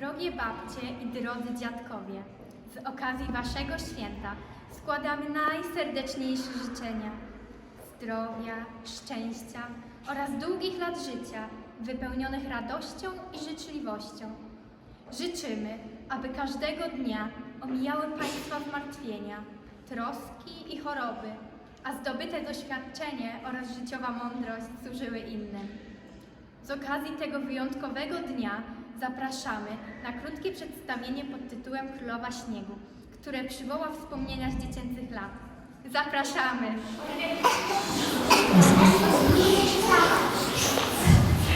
Drogie babcie i drodzy dziadkowie, z okazji Waszego święta składamy najserdeczniejsze życzenia zdrowia, szczęścia oraz długich lat życia wypełnionych radością i życzliwością. Życzymy, aby każdego dnia omijały Państwa zmartwienia, troski i choroby, a zdobyte doświadczenie oraz życiowa mądrość służyły innym. Z okazji tego wyjątkowego dnia zapraszamy na krótkie przedstawienie pod tytułem Królowa Śniegu, które przywoła wspomnienia z dziecięcych lat. Zapraszamy!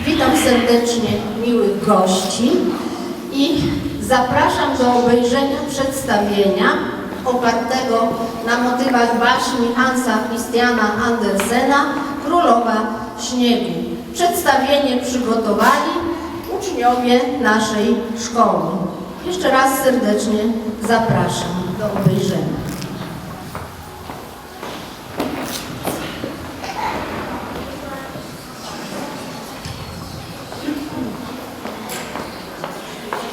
Witam serdecznie miłych gości i zapraszam do obejrzenia przedstawienia opartego na motywach baśni Hansa Christiana Andersena Królowa Śniegu. Przedstawienie przygotowali uczniowie naszej szkoły. Jeszcze raz serdecznie zapraszam do obejrzenia.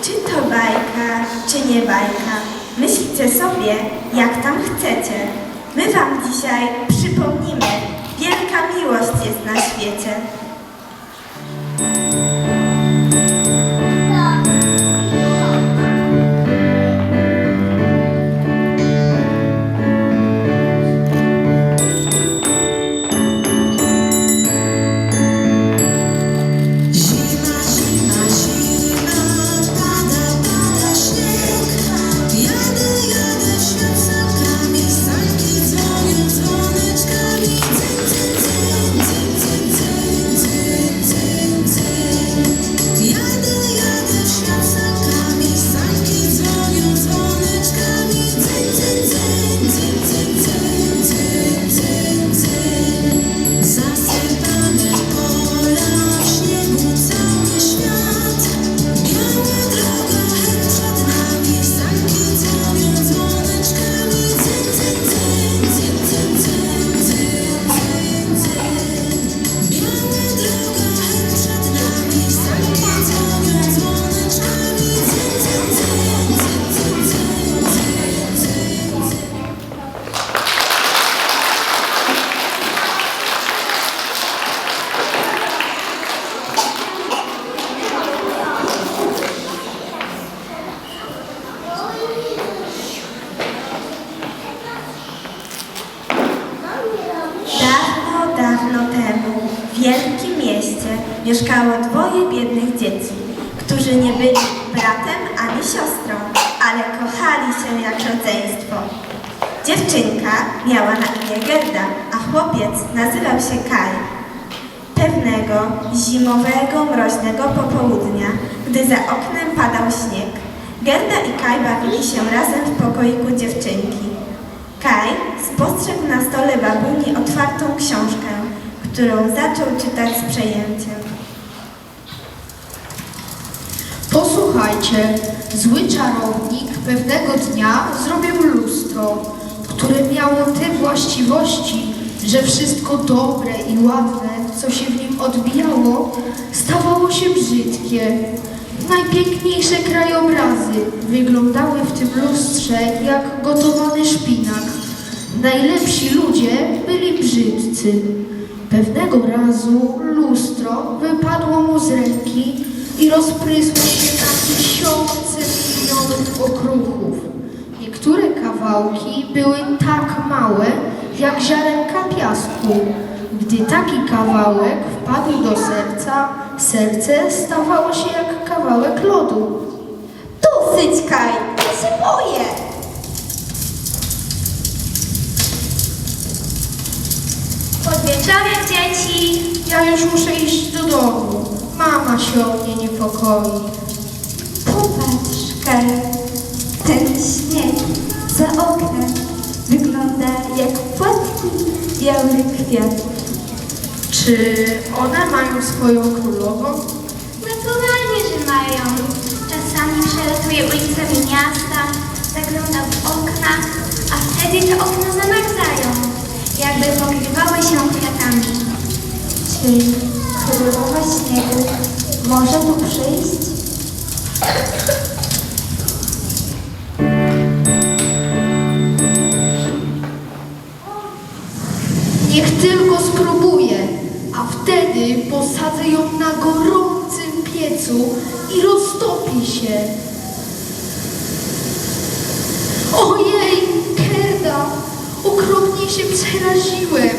Czy to bajka, czy nie bajka? Myślcie sobie, jak tam chcecie. My wam dzisiaj przypomnimy, wielka miłość jest na świecie. Zimowego, mroźnego popołudnia, gdy za oknem padał śnieg, Gerda i Kaj bawili się razem w pokoiku dziewczynki. Kaj spostrzegł na stole babuni otwartą książkę, którą zaczął czytać z przejęciem. Posłuchajcie, zły czarownik pewnego dnia zrobił lustro, które miało te właściwości, że wszystko dobre i ładne, co się w odbijało, stawało się brzydkie. Najpiękniejsze krajobrazy wyglądały w tym lustrze jak gotowany szpinak. Najlepsi ludzie byli brzydcy. Pewnego razu lustro wypadło mu z ręki i rozprysło się na tysiące milionów okruchów. Niektóre kawałki były tak małe, jak ziarenka piasku. Gdy taki kawałek wpadł do serca, serce stawało się jak kawałek lodu. Dosyć, Kaj! Ja się boję! Podwieczorek dzieci! Ja już muszę iść do domu. Mama się o mnie niepokoi. Popatrz, Kaj, ten śnieg za oknem wygląda jak płatki białych kwiatów. Czy one mają swoją królową? Naturalnie, że mają. Czasami przelatuje ulicami miasta, zagląda w okna, a wtedy te okna zamarzają, jakby pokrywały się kwiatami. Czy królowa śniegu może tu przyjść? Posadzę ją na gorącym piecu i roztopi się. Ojej, Gerda, okropnie się przeraziłem.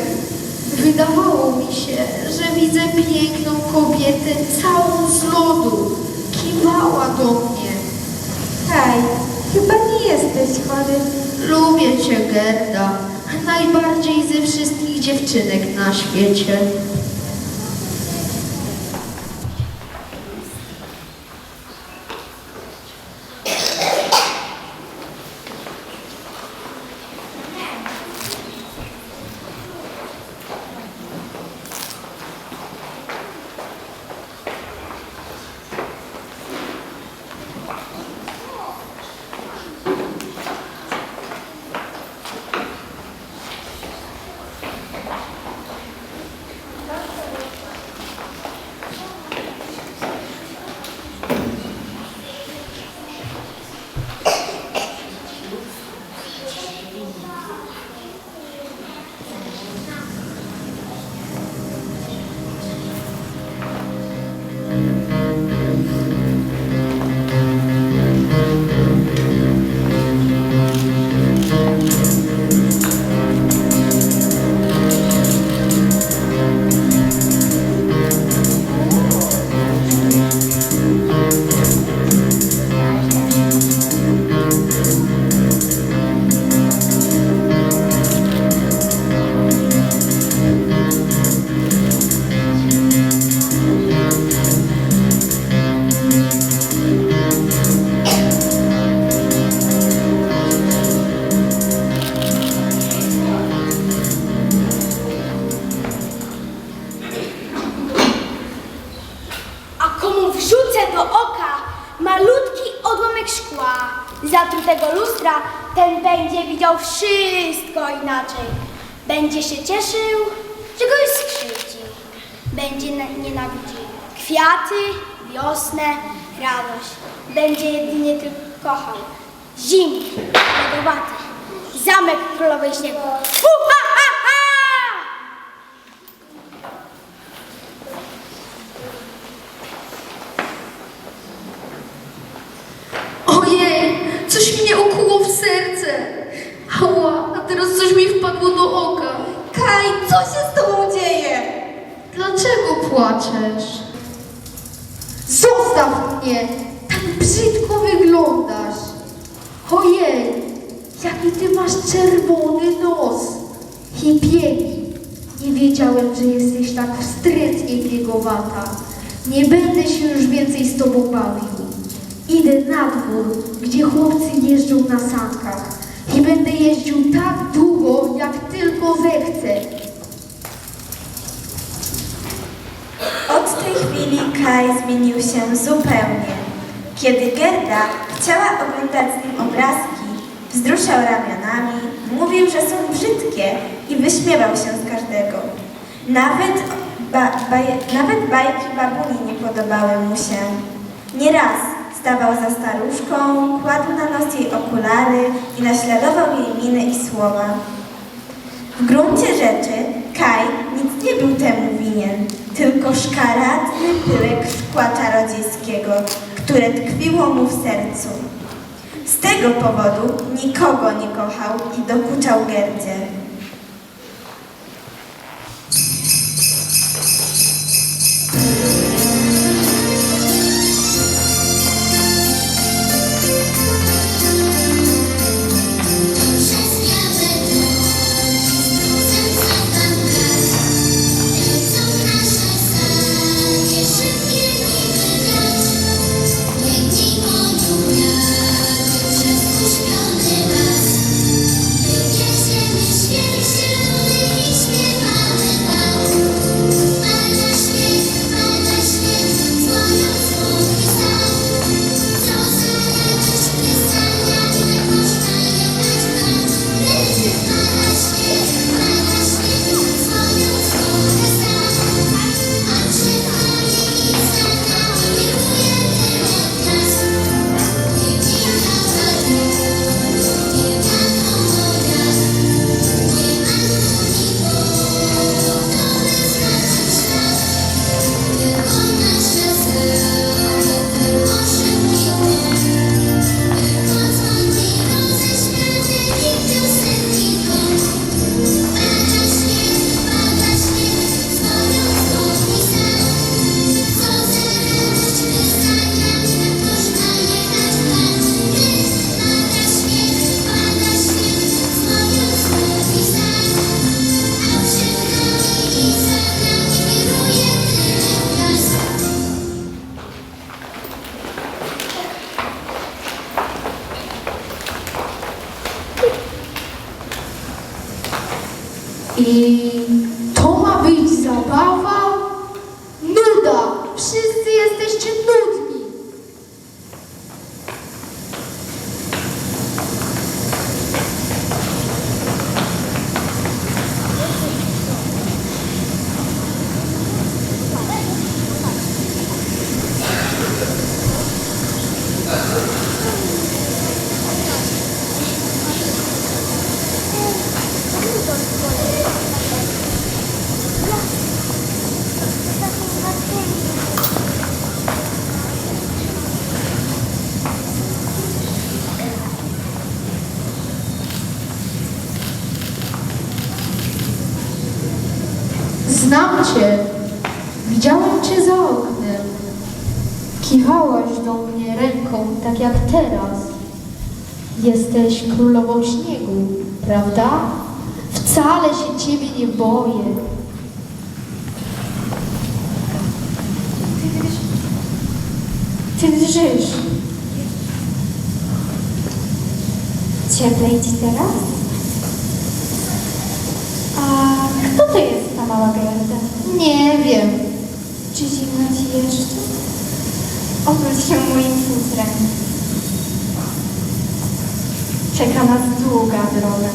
Wydawało mi się, że widzę piękną kobietę całą z lodu. Kiwała do mnie. Kaj, chyba nie jesteś chory. Lubię cię, Gerda. Najbardziej ze wszystkich dziewczynek na świecie. Będzie jedynie tylko kochał zimny, lodowaty, zamek królowej śniegu. Fu, ha, ha, ha! Ojej, coś mnie okuło w serce. Ała, a teraz coś mi wpadło do oka. Kaj, co się z tobą dzieje? Dlaczego płaczesz? Zostaw mnie! Tak brzydko wyglądasz. Ojej, jaki ty masz czerwony nos i biegi. Nie wiedziałem, że jesteś tak wstrętnie biegowata. Nie będę się już więcej z tobą bawił. Idę na dwór, gdzie chłopcy jeżdżą na sankach i będę jeździł tak długo, jak tylko zechcę. Od tej chwili Kaj zmienił się zupełnie. Kiedy Gerda chciała oglądać z nim obrazki, wzruszał ramionami, mówił, że są brzydkie i wyśmiewał się z każdego. Nawet, ba, baje, nawet bajki babuni nie podobały mu się. Nieraz stawał za staruszką, kładł na nos jej okulary i naśladował jej miny i słowa. W gruncie rzeczy Kaj nic nie był temu winien, tylko szkaradny pyłek szkła czarodziejskiego, które tkwiło mu w sercu. Z tego powodu nikogo nie kochał i dokuczał Gerdzie. Kiwałaś do mnie ręką, tak jak teraz. Jesteś królową śniegu, prawda? Wcale się ciebie nie boję. Ty drżysz. Cieplej ci teraz? A kto to jest ta mała Gerda? Nie wiem. Czy zimno ci jeszcze? Obróć się moim futrem. Czeka nas długa droga.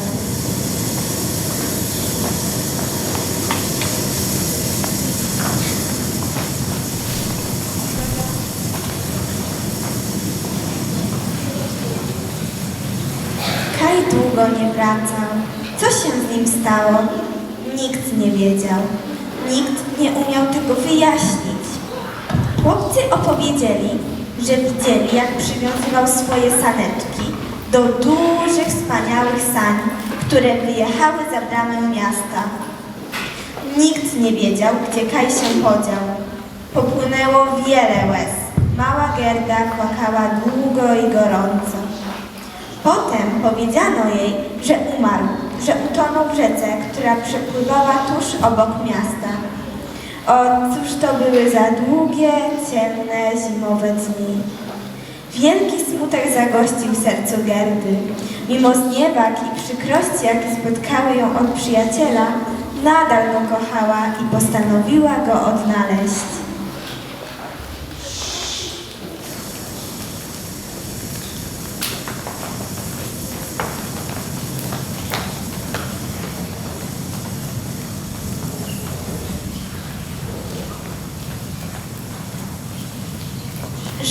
Kaj długo nie wracał. Co się z nim stało? Nikt nie wiedział. Nikt nie umiał tego wyjaśnić. Chłopcy opowiedzieli, że widzieli, jak przywiązywał swoje saneczki do dużych, wspaniałych sań, które wyjechały za bramę miasta. Nikt nie wiedział, gdzie Kaj się podział. Popłynęło wiele łez. Mała Gerda płakała długo i gorąco. Potem powiedziano jej, że umarł, że utonął w rzece, która przepływała tuż obok miasta. O, cóż to były za długie, ciemne, zimowe dni. Wielki smutek zagościł w sercu Gerdy. Mimo zniewag i przykrości, jakie spotkały ją od przyjaciela, nadal go kochała i postanowiła go odnaleźć.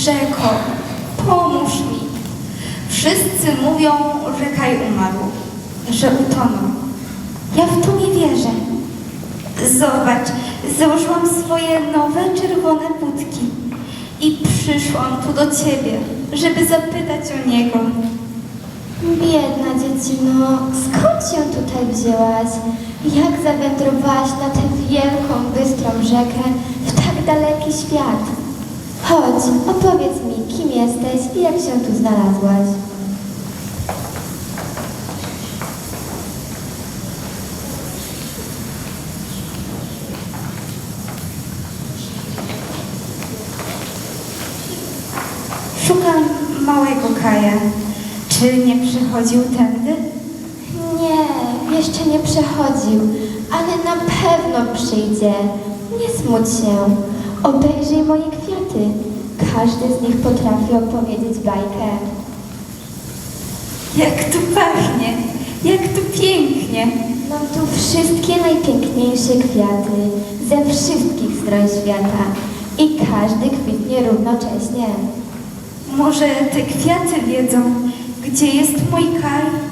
Rzeko, pomóż mi. Wszyscy mówią, że Kaj umarł, że utonął. Ja w to nie wierzę. Zobacz, założyłam swoje nowe czerwone budki i przyszłam tu do ciebie, żeby zapytać o niego. Biedna dziecino, skąd się tutaj wzięłaś? Jak zawędrowałaś na tę wielką, bystrą rzekę w tak daleki świat? Chodź, opowiedz mi, kim jesteś i jak się tu znalazłaś. Małego Kaja. Czy nie przychodził tędy? Nie, jeszcze nie przechodził, ale na pewno przyjdzie. Nie smuć się. Obejrzyj moje kwiaty. Każdy z nich potrafi opowiedzieć bajkę. Jak tu pachnie, jak tu pięknie. Mam tu wszystkie najpiękniejsze kwiaty ze wszystkich stron świata i każdy kwitnie równocześnie. Może te kwiaty wiedzą, gdzie jest mój Kaj?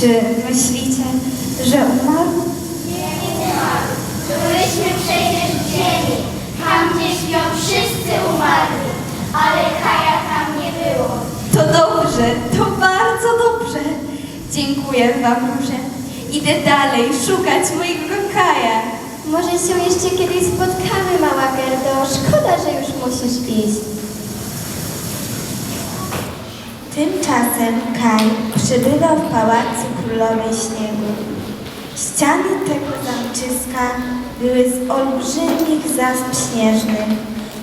Czy myślicie, że umarł? Byłyśmy przecież w ziemi, tam gdzie śpią wszyscy umarli, ale Kaja tam nie było. To dobrze, to bardzo dobrze. Dziękuję Wam, Róże. Idę dalej szukać mojego Kaja. Może się jeszcze kiedyś spotkamy, mała Gerdo. Szkoda, że już musisz iść. Tymczasem Kaj przybywał w pałacu królowej śniegu. Ściany tego zamczyska były z olbrzymich zasp śnieżnych,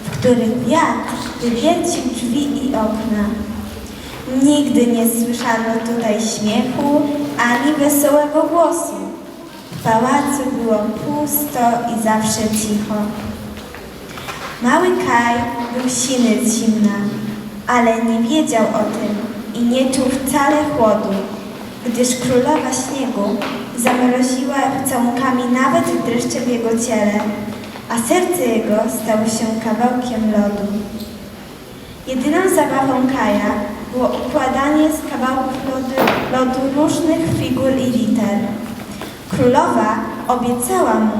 w których wiatr wywiercił drzwi i okna. Nigdy nie słyszano tutaj śmiechu ani wesołego głosu. W pałacu było pusto i zawsze cicho. Mały Kaj był siny zimna, ale nie wiedział o tym i nie czuł wcale chłodu, gdyż królowa śniegu zamroziła całunkami nawet dreszcze w jego ciele, a serce jego stało się kawałkiem lodu. Jedyną zabawą Kaja było układanie z kawałków lodu, lodu różnych figur i liter. Królowa obiecała mu,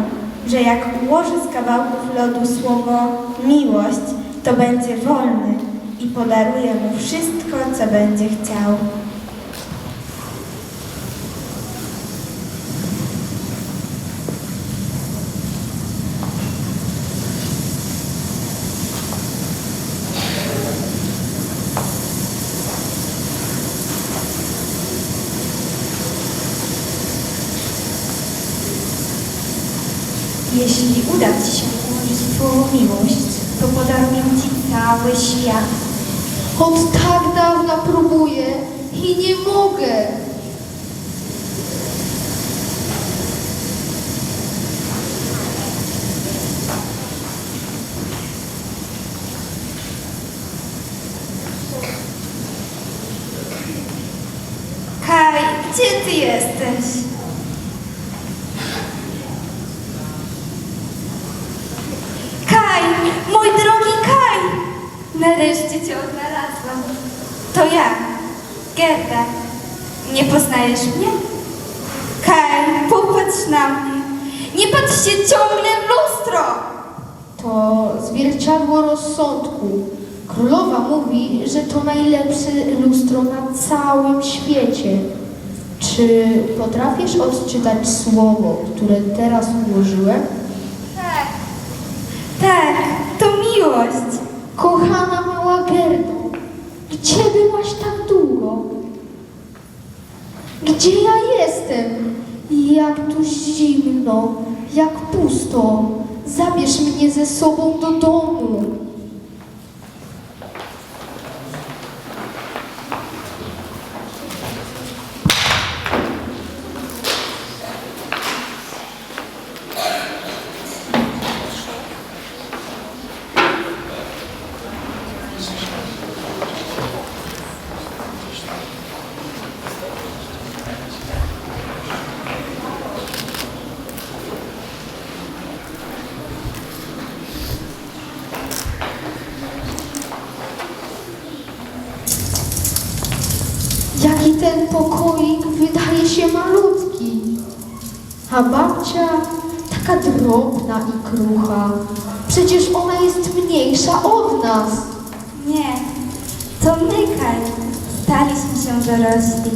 że jak ułoży z kawałków lodu słowo miłość, to będzie wolny i podaruje mu wszystko, co będzie chciał. Jeśli uda Ci się ułożyć Twoją miłość, to podaruję Ci cały świat. Od tak dawna próbuję i nie mogę. Kaj, gdzie Ty jesteś? Kaj, mój drogi Kaj! Nareszcie Cię odnalazłam. To ja, Gerda. Nie poznajesz mnie? Kaj, popatrz na mnie. Nie patrz się ciągle w lustro! To zwierciadło rozsądku. Królowa mówi, że to najlepsze lustro na całym świecie. Czy potrafisz odczytać słowo, które teraz ułożyłem? Tak, tak, to miłość. Kochana mała Gerdo, gdzie byłaś tak? Gdzie ja jestem? Jak tu zimno, jak pusto. Zabierz mnie ze sobą do domu. A babcia taka drobna i krucha. Przecież ona jest mniejsza od nas. Nie, to my, Kaj. Staliśmy się dorośli.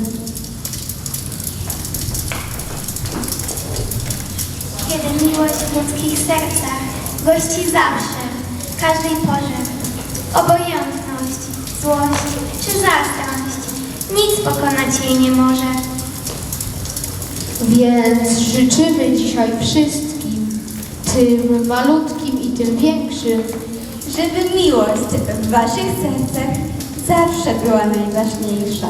Kiedy miłość w ludzkich sercach gości zawsze, w każdej porze. Obojętność, złość czy zazdrość, nic pokonać jej nie może. Więc życzymy dzisiaj wszystkim, tym malutkim i tym większym, Żeby miłość w Waszych sercach zawsze była najważniejsza.